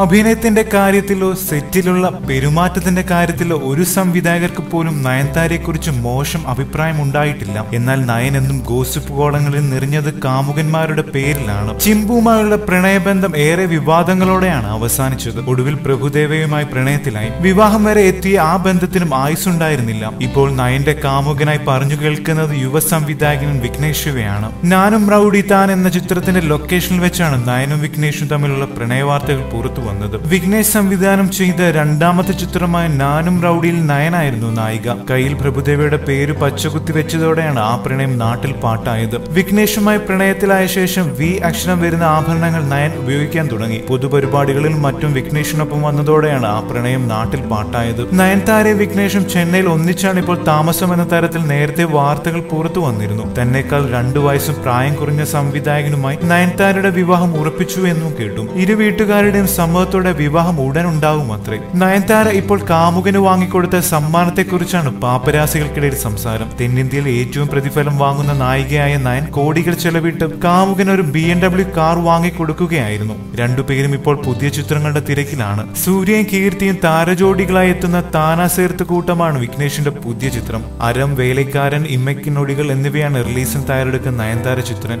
അഭിനയത്തിന്റെ കാര്യത്തിലോ സെറ്റിലുള്ള പെരുമാറ്റത്തിന്റെ കാര്യത്തിലോ ഒരു സംവിധായകർക്ക് പോലും നയൻതാരയെക്കുറിച്ച് മോശം അഭിപ്രായം ഉണ്ടായിട്ടില്ല. എന്നാൽ നയൻ എന്നും ഗോസിപ്പ് കോളങ്ങളിൽ നിറഞ്ഞത് കാമുകന്മാരുടെ പേരിലാണ്. ചിമ്പുമായുള്ള പ്രണയബന്ധം ഏറെ വിവാദങ്ങളോടെയാണ് അവസാനിച്ചത്. ഒടുവിൽ പ്രഭുദേവയുമായി പ്രണയത്തിലായി. വിവാഹം വരെ എത്തിയ ആ ബന്ധത്തിനും ആയുസുണ്ടായിരുന്നില്ല ഇപ്പോൾ നയന്റെ കാമുകനായി പറഞ്ഞു കേൾക്കുന്നത് യുവ സംവിധായകനും വിഘ്നേശുവയാണ് നാനും റൌഡി താൻ എന്ന ചിത്രത്തിന്റെ ലൊക്കേഷനിൽ വെച്ചാണ് നയനും വിഘ്നേഷും തമ്മിലുള്ള പ്രണയവാർത്തകൾ പുറത്തു വന്നത്. വിഘ്നേഷ് സംവിധാനം ചെയ്ത രണ്ടാമത്തെ ചിത്രമായ നാനും റൌഡിയിൽ നയനായിരുന്നു നായിക. കയ്യിൽ പ്രഭുദേവയുടെ പേര് പച്ചകുത്തി വെച്ചതോടെയാണ് ആ പ്രണയം നാട്ടിൽ പാട്ടായത്. വിഘ്നേഷുമായി പ്രണയത്തിലായ ശേഷം വി അക്ഷരം വരുന്ന ആഭരണങ്ങൾ നയൻ ഉപയോഗിക്കാൻ തുടങ്ങി. പൊതുപരിപാടികളിൽ മറ്റും വിഘ്നേഷിനൊപ്പം വന്നതോടെയാണ് ആ പ്രണയം നാട്ടിൽ പാട്ടായത്. നയൻതാരെ വിഘ്നേഷും ചെന്നൈയിൽ ഒന്നിച്ചാണ് ഇപ്പോൾ താമസം എന്ന തരത്തിൽ നേരത്തെ വാർത്തകൾ പുറത്തു വന്നിരുന്നു. തന്നെക്കാൾ രണ്ടു വയസ്സും പ്രായം കുറഞ്ഞ സംവിധായകനുമായി നയൻതാരയുടെ വിവാഹം ഉറപ്പിച്ചു എന്നും കേട്ടു. ഇരു വീട്ടുകാരുടെയും സമ്മതത്തോടെ വിവാഹം ഉടൻ ഉണ്ടാവും അത്രേ നയൻതാര ഇപ്പോൾ കാമുകന് വാങ്ങിക്കൊടുത്ത സമ്മാനത്തെക്കുറിച്ചാണ് പാപ്പരാസികൾക്കിടയിൽ സംസാരം. തെന്നിന്ത്യയിൽ ഏറ്റവും പ്രതിഫലം വാങ്ങുന്ന നായികയായ നയൻ കോടികൾ ചെലവിട്ട് കാമുകന് ഒരു ബി എം ഡബ്ല്യു കാർ വാങ്ങിക്കൊടുക്കുകയായിരുന്നു. രണ്ടുപേരും ഇപ്പോൾ പുതിയ ചിത്രങ്ങളുടെ തിരക്കിലാണ്. സൂര്യയും കീർത്തിയും താരജോഡികളായി എത്തുന്ന താനാസേർത്ത് കൂട്ടമാണ് വിഘ്നേഷിന്റെ പുതിയ ചിത്രം. അരം വേലക്കാരൻ ഇമ്മയ്ക്കിനൊടികൾ എന്നിവയാണ് റിലീസിന് തയ്യാറെടുക്കുന്ന നയൻതാര ചിത്രം